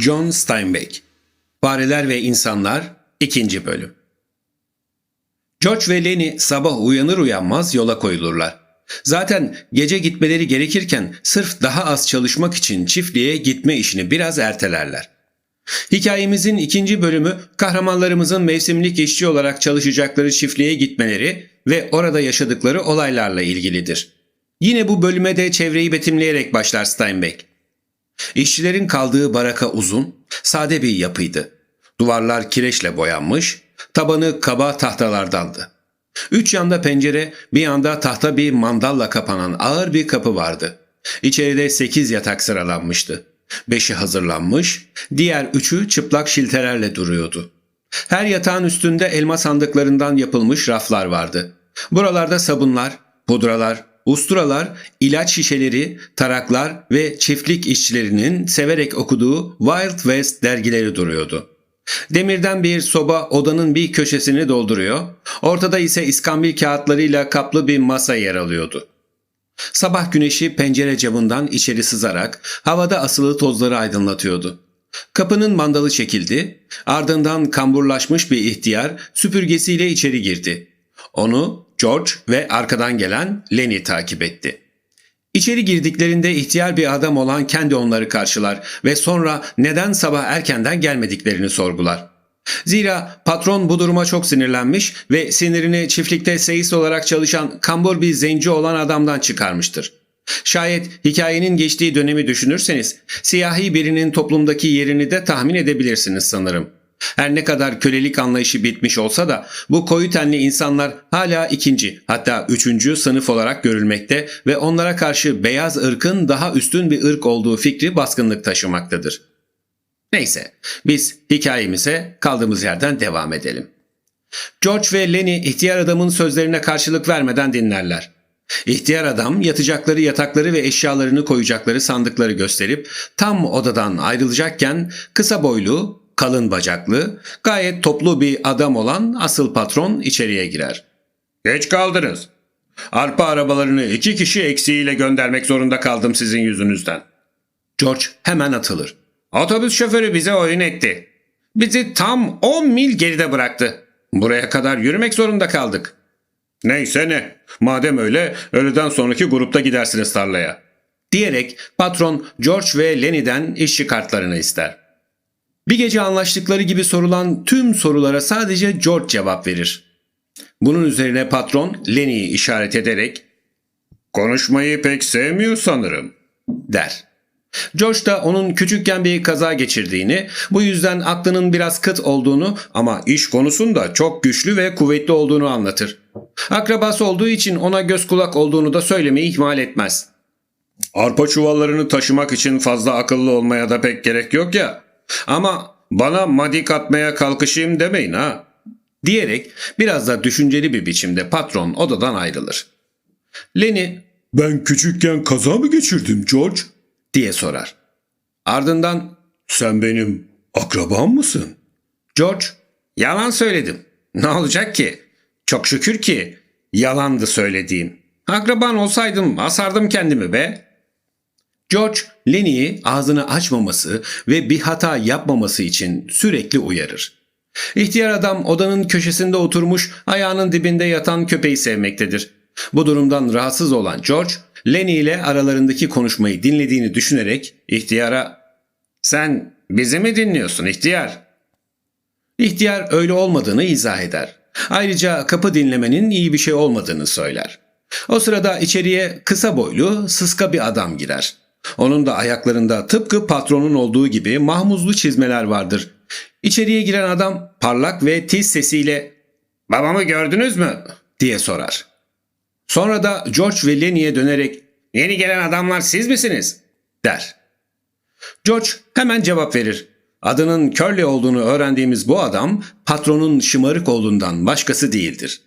John Steinbeck Fareler ve İnsanlar 2. Bölüm George ve Lenny sabah uyanır uyanmaz yola koyulurlar. Zaten gece gitmeleri gerekirken sırf daha az çalışmak için çiftliğe gitme işini biraz ertelerler. Hikayemizin ikinci bölümü kahramanlarımızın mevsimlik işçi olarak çalışacakları çiftliğe gitmeleri ve orada yaşadıkları olaylarla ilgilidir. Yine bu bölüme de çevreyi betimleyerek başlar Steinbeck. İşçilerin kaldığı baraka uzun, sade bir yapıydı. Duvarlar kireçle boyanmış, tabanı kaba tahtalardandı. Üç yanda pencere, bir yanda tahta bir mandalla kapanan ağır bir kapı vardı. İçeride sekiz yatak sıralanmıştı. Beşi hazırlanmış, diğer üçü çıplak şiltelerle duruyordu. Her yatağın üstünde elma sandıklarından yapılmış raflar vardı. Buralarda sabunlar, pudralar, usturalar, ilaç şişeleri, taraklar ve çiftlik işçilerinin severek okuduğu Wild West dergileri duruyordu. Demirden bir soba odanın bir köşesini dolduruyor, ortada ise iskambil kağıtlarıyla kaplı bir masa yer alıyordu. Sabah güneşi pencere camından içeri sızarak havada asılı tozları aydınlatıyordu. Kapının mandalı çekildi, ardından kamburlaşmış bir ihtiyar süpürgesiyle içeri girdi. Onu George ve arkadan gelen Lenny takip etti. İçeri girdiklerinde ihtiyar bir adam olan kendi onları karşılar ve sonra neden sabah erkenden gelmediklerini sorgular. Zira patron bu duruma çok sinirlenmiş ve sinirini çiftlikte seyis olarak çalışan kambur bir zenci olan adamdan çıkarmıştır. Şayet hikayenin geçtiği dönemi düşünürseniz siyahi birinin toplumdaki yerini de tahmin edebilirsiniz sanırım. Her ne kadar kölelik anlayışı bitmiş olsa da bu koyu tenli insanlar hala ikinci hatta üçüncü sınıf olarak görülmekte ve onlara karşı beyaz ırkın daha üstün bir ırk olduğu fikri baskınlık taşımaktadır. Neyse biz hikayemize kaldığımız yerden devam edelim. George ve Lenny ihtiyar adamın sözlerine karşılık vermeden dinlerler. İhtiyar adam yatacakları yatakları ve eşyalarını koyacakları sandıkları gösterip tam odadan ayrılacakken kısa boylu, kalın bacaklı, gayet toplu bir adam olan asıl patron içeriye girer. Geç kaldınız. Arpa arabalarını iki kişi eksiğiyle göndermek zorunda kaldım sizin yüzünüzden. George hemen atılır. Otobüs şoförü bize oyun etti. Bizi tam 10 mil geride bıraktı. Buraya kadar yürümek zorunda kaldık. Neyse ne. Madem öyle öğleden sonraki grupta gidersiniz tarlaya. Diyerek patron George ve Lenny'den işçi kartlarını ister. Bir gece anlaştıkları gibi sorulan tüm sorulara sadece George cevap verir. Bunun üzerine patron Lenny'yi işaret ederek ''Konuşmayı pek sevmiyor sanırım.'' der. George da onun küçükken bir kaza geçirdiğini, bu yüzden aklının biraz kıt olduğunu ama iş konusunda çok güçlü ve kuvvetli olduğunu anlatır. Akrabası olduğu için ona göz kulak olduğunu da söylemeyi ihmal etmez. Arpa çuvallarını taşımak için fazla akıllı olmaya da pek gerek yok ya. Ama bana madik atmaya kalkışayım demeyin ha. Diyerek biraz da düşünceli bir biçimde patron odadan ayrılır. Lenny Ben küçükken kaza mı geçirdim George? diye sorar. Ardından Sen benim akrabam mısın? George yalan söyledim. Ne olacak ki? Çok şükür ki yalandı söylediğim. Akraban olsaydım asardım kendimi be. George Lenny'i ağzını açmaması ve bir hata yapmaması için sürekli uyarır. İhtiyar adam odanın köşesinde oturmuş ayağının dibinde yatan köpeği sevmektedir. Bu durumdan rahatsız olan George, Lenny ile aralarındaki konuşmayı dinlediğini düşünerek ihtiyara ''Sen bizi mi dinliyorsun ihtiyar?'' İhtiyar öyle olmadığını izah eder. Ayrıca kapı dinlemenin iyi bir şey olmadığını söyler. O sırada içeriye kısa boylu, sıska bir adam girer. Onun da ayaklarında tıpkı patronun olduğu gibi mahmuzlu çizmeler vardır. İçeriye giren adam parlak ve tiz sesiyle ''Babamı gördünüz mü?'' diye sorar. Sonra da George ve Lenny'e dönerek ''Yeni gelen adamlar siz misiniz?'' der. George hemen cevap verir. Adının Curly olduğunu öğrendiğimiz bu adam patronun şımarık olduğundan başkası değildir.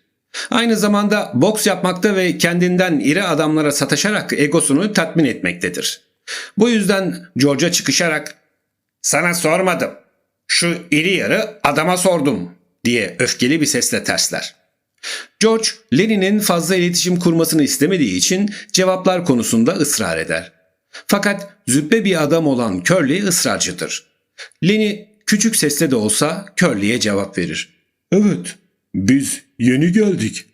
Aynı zamanda boks yapmakta ve kendinden iri adamlara sataşarak egosunu tatmin etmektedir. Bu yüzden George'a çıkışarak ''Sana sormadım. Şu iri yarı adama sordum.'' diye öfkeli bir sesle tersler. George, Lenin'in fazla iletişim kurmasını istemediği için cevaplar konusunda ısrar eder. Fakat züppe bir adam olan Curly ısrarcıdır. Lenny küçük sesle de olsa Curly'e cevap verir. Evet, biz yeni geldik.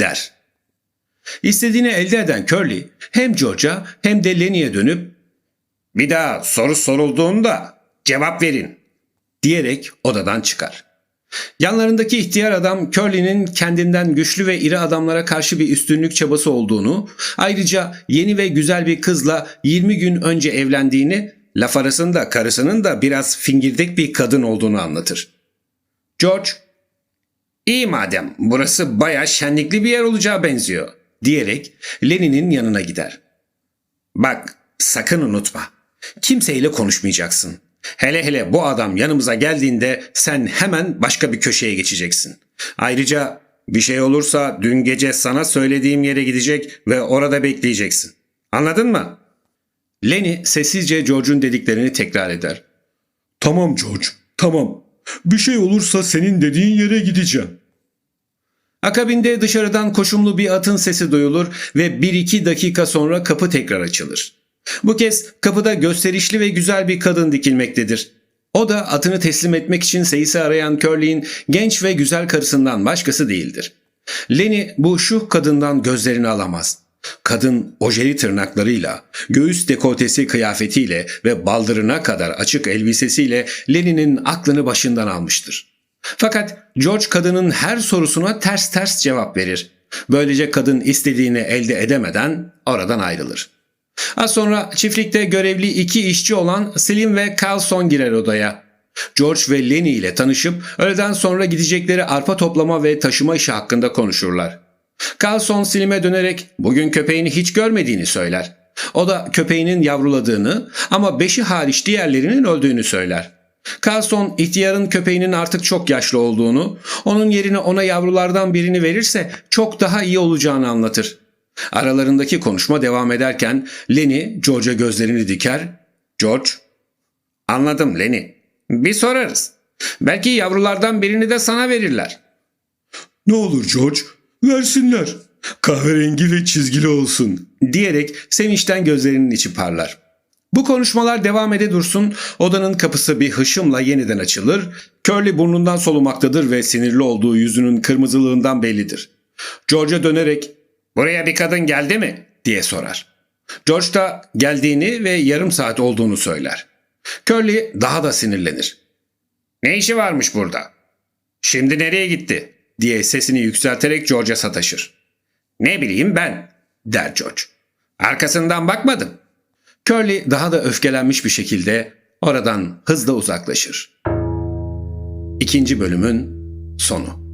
der. İstediğini elde eden Curly hem George'a hem de Lenny'e dönüp bir daha soru sorulduğunda cevap verin diyerek odadan çıkar. Yanlarındaki ihtiyar adam Curly'nin kendinden güçlü ve iri adamlara karşı bir üstünlük çabası olduğunu, ayrıca yeni ve güzel bir kızla 20 gün önce evlendiğini, laf arasında karısının da biraz fingirdek bir kadın olduğunu anlatır. George, İyi madem burası baya şenlikli bir yer olacağı benziyor diyerek Lenin'in yanına gider. Bak sakın unutma kimseyle konuşmayacaksın. Hele hele bu adam yanımıza geldiğinde sen hemen başka bir köşeye geçeceksin. Ayrıca bir şey olursa dün gece sana söylediğim yere gidecek ve orada bekleyeceksin. Anladın mı? Lenny sessizce George'un dediklerini tekrar eder. Tamam George, tamam. Bir şey olursa senin dediğin yere gideceğim. Akabinde dışarıdan koşumlu bir atın sesi duyulur ve 1-2 dakika sonra kapı tekrar açılır. Bu kez kapıda gösterişli ve güzel bir kadın dikilmektedir. O da atını teslim etmek için seyisi arayan Curly'in genç ve güzel karısından başkası değildir. Lenny bu şu kadından gözlerini alamaz. Kadın ojeli tırnaklarıyla, göğüs dekoltesi kıyafetiyle ve baldırına kadar açık elbisesiyle Lenny'nin aklını başından almıştır. Fakat George kadının her sorusuna ters ters cevap verir. Böylece kadın istediğini elde edemeden oradan ayrılır. Az sonra çiftlikte görevli iki işçi olan Slim ve Carlson girer odaya. George ve Lenny ile tanışıp öğleden sonra gidecekleri arpa toplama ve taşıma işi hakkında konuşurlar. Carlson Slim'e dönerek bugün köpeğini hiç görmediğini söyler. O da köpeğinin yavruladığını ama beşi hariç diğerlerinin öldüğünü söyler. Carlson ihtiyarın köpeğinin artık çok yaşlı olduğunu, onun yerine ona yavrulardan birini verirse çok daha iyi olacağını anlatır. Aralarındaki konuşma devam ederken Lenny George'a gözlerini diker. George, anladım Lenny. Bir sorarız. Belki yavrulardan birini de sana verirler. Ne olur George, versinler. Kahverengi ve çizgili olsun. diyerek sevinçten gözlerinin içi parlar. Bu konuşmalar devam ede dursun, odanın kapısı bir hışımla yeniden açılır, Curly burnundan solumaktadır ve sinirli olduğu yüzünün kırmızılığından bellidir. George'a dönerek ''Buraya bir kadın geldi mi?'' diye sorar. George da geldiğini ve yarım saat olduğunu söyler. Curly daha da sinirlenir. ''Ne işi varmış burada? Şimdi nereye gitti?'' diye sesini yükselterek George'a sataşır. ''Ne bileyim ben?'' der George. ''Arkasından bakmadım.'' Curly daha da öfkelenmiş bir şekilde oradan hızla uzaklaşır. İkinci bölümün sonu.